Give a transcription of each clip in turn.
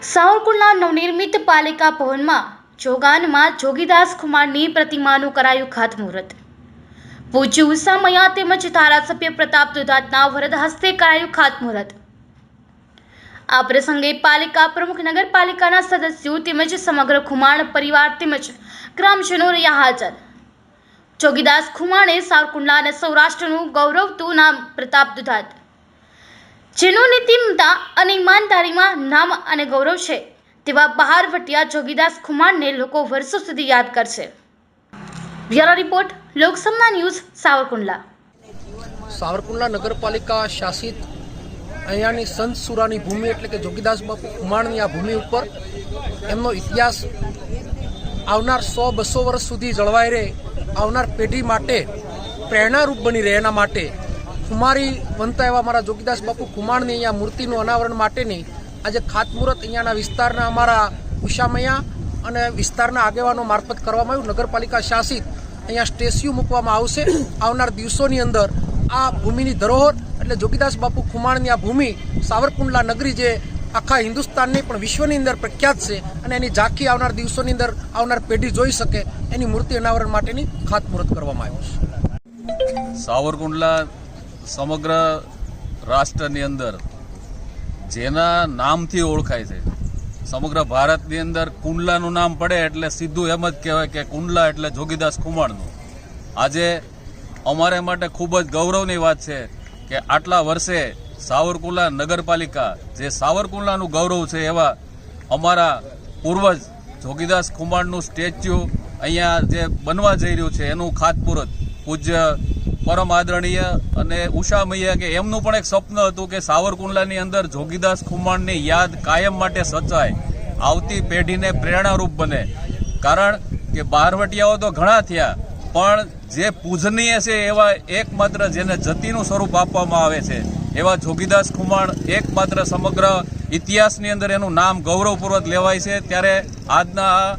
સાવરકુંડલા નવનિર્મિત પાલિકા ભવનમાં જોગાનમાં જોગીદાસ કુમારની પ્રતિમાનું કરાયું ખાતમુહૂર્ત. પૂજ્ય ઉષામયા તેમજ ધારાસભ્ય પ્રતાપ દુધાતના વરદ હસ્તે કરાયું ખાતમુહૂર્ત. આ પ્રસંગે પાલિકા પ્રમુખ નગરપાલિકાના સદસ્યો તેમજ સમગ્ર ખુમાણ પરિવાર તેમજ ગ્રામજનો રહ્યા હાજર. જોગીદાસ ખુમાણે સાવરકુંડલા અને સૌરાષ્ટ્રનું ગૌરવતું નામ પ્રતાપ દુધાત જેનું નીતિમતા અને ઈમાનદારીમાં નામ અને ગૌરવ છે, તેવા બહારવટિયા જોગીદાસ ખુમાણને લોકો વર્ષો સુધી યાદ કરશે. Bureau report, Loksamna news, Savarkundla. Savarkundla નગરપાલિકા શાસિત અહીંયાની સંત સુરાની ભૂમિ એટલે કે જોગીદાસ બાપુ ખુમાણની આ ભૂમિ ઉપર એમનો ઇતિહાસ આવનાર સો બસો વર્ષ સુધી જળવાઈ રહે, આવનાર પેઢી માટે પ્રેરણારૂપ બની રહે એના માટે. કુમારી બનતા એવા મારા જોગીદાસ બાપુ ખુમાણની અહીંયા મૂર્તિનું અનાવરણ માટેની આજે ખાતમુહૂર્ત અહીંયાના વિસ્તારના અમારા ઉષામૈયા અને વિસ્તારના આગેવાનો મારફત કરવામાં આવ્યું. નગરપાલિકા શાસિત અહીંયા સ્ટેચ્યુ મૂકવામાં આવશે. આવનાર દિવસોની અંદર આ ભૂમિની ધરોહર એટલે જોગીદાસ બાપુ ખુમાણની આ ભૂમિ સાવરકુંડલા નગરી જે આખા હિન્દુસ્તાનની પણ વિશ્વની અંદર પ્રખ્યાત છે અને એની ઝાંખી આવનાર દિવસોની અંદર આવનાર પેઢી જોઈ શકે એની મૂર્તિ અનાવરણ માટેની ખાતમુહૂર્ત કરવામાં આવ્યું છે. સાવરકુંડલા સમગ્ર રાષ્ટ્રની અંદર જેના નામથી ઓળખાય છે. સમગ્ર ભારતની અંદર કુંડલાનું નામ પડે એટલે સીધું એમ જ કહેવાય કે કુંડલા એટલે જોગીદાસ ખુમાણનું. આજે અમારે માટે ખૂબ જ ગૌરવની વાત છે કે આટલા વર્ષે સાવરકુંડલા નગરપાલિકા જે સાવરકુંડલાનું ગૌરવ છે એવા અમારા પૂર્વજ જોગીદાસ ખુમાણનું સ્ટેચ્યુ અહીંયા જે બનવા જઈ રહ્યું છે એનું ખાતમુહૂર્ત પૂજ્ય પરમ આદરણીય અને ઉષામૈયા કે એમનું પણ એક સ્વપ્ન હતું કે સાવરકુંડલાની અંદર જોગીદાસ ખુમાણની યાદ કાયમ માટે સચાય, આવતી પેઢીને પ્રેરણારૂપ બને. કારણ કે બહારવટિયાઓ તો ઘણા થયા, પણ જે પૂજનીય છે એવા એકમાત્ર જેને જતીનું સ્વરૂપ આપવામાં આવે છે, એવા જોગીદાસ ખુમાણ એકમાત્ર સમગ્ર ઇતિહાસની અંદર એનું નામ ગૌરવપૂર્વક લેવાય છે. ત્યારે આજના આ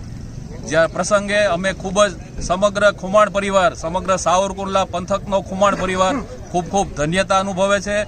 જ્યાં પ્રસંગે અમે ખૂબ જ સમગ્ર ખુમાણ પરિવાર, સમગ્ર સાવરકુંડલા પંથકનો ખુમાણ પરિવાર ખૂબ ખૂબ ધન્યતા અનુભવે છે.